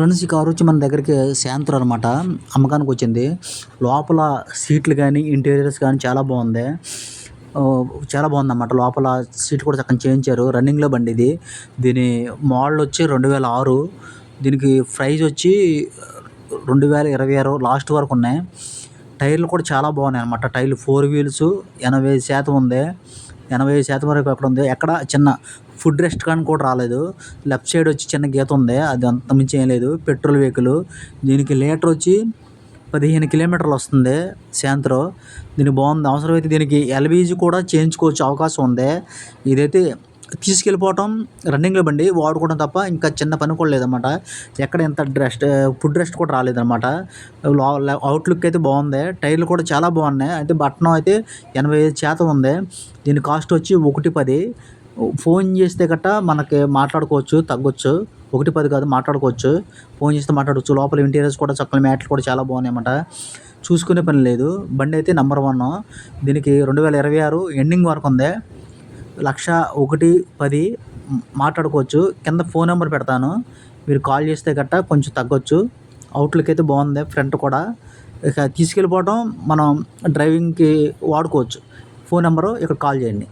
Friends ఈ car వచ్చి మన దగ్గరికి శాంత్ర అనమాట అమ్మకానికి వచ్చింది. లోపల సీట్లు కానీ ఇంటీరియర్స్ కానీ చాలా బాగుంది. చాలా బాగుంది అన్నమాట లోపల సీట్ కూడా చక్కని చేయించారు రన్నింగ్లో బండి ఇది. దీని మోడల్ వచ్చి రెండు వేల ఆరు. దీనికి ప్రైజ్ వచ్చి రెండు వేల ఇరవై ఆరు లాస్ట్ వరకు ఉన్నాయి. టైర్లు కూడా చాలా బాగున్నాయి అనమాట టైర్లు ఫోర్ వీల్స్ ఎనభై శాతం ఉంది. ఎనభై శాతం వరకు ఎక్కడ ఉంది? ఎక్కడ చిన్న ఫుడ్ రెస్ట్ కానీ కూడా రాలేదు. లెఫ్ట్ సైడ్ వచ్చి చిన్న గీత ఉంది. అది అంత మించి ఏం లేదు. Petrol vehicle. దీనికి లీటర్ వచ్చి పదిహేను కిలోమీటర్లు వస్తుంది శాంత్రో. దీనికి బాగుంది. అవసరమైతే దీనికి ఎల్బీజీ కూడా చేయించుకోవచ్చు. అవకాశం ఉంది. ఇదైతే తీసుకెళ్ళిపోవటం రన్నింగ్లో బండి వాడుకోవడం తప్ప ఇంకా చిన్న పని కూడా లేదన్నమాట. ఎక్కడ ఎంత రెస్ట్ ఫుడ్ రెస్ట్ కూడా రాలేదన్నమాట. అవుట్లుక్ అయితే బాగుంది. టైర్లు కూడా చాలా బాగున్నాయి. అయితే బట్టనం అయితే ఎనభై ఐదు శాతం ఉంది. దీని కాస్ట్ వచ్చి ఒకటి పది. ఫోన్ చేస్తే గట్ట మనకి మాట్లాడుకోవచ్చు తగ్గొచ్చు. ఒకటి పది కాదు మాట్లాడుకోవచ్చు. ఫోన్ చేస్తే మాట్లాడవచ్చు లోపల ఇంటీరియర్స్ కూడా చక్కని మ్యాట్లు కూడా చాలా బాగున్నాయి అన్నమాట. చూసుకునే పని లేదు. బండి అయితే నెంబర్ వన్ దీనికి రెండు వేల ఇరవై ఆరు ఎండింగ్ వరకు ఉంది. లక్ష ఒకటి పది మాట్లాడుకోవచ్చు. కింద ఫోన్ నెంబర్ పెడతాను. మీరు కాల్ చేస్తే గట్ట కొంచెం తగ్గొచ్చు. అవుట్లుక్ అయితే బాగుంది ఫ్రంట్ కూడా. ఇక తీసుకెళ్ళిపోవటం మనం డ్రైవింగ్కి వాడుకోవచ్చు. ఫోన్ నెంబరు ఇక్కడ కాల్ చేయండి.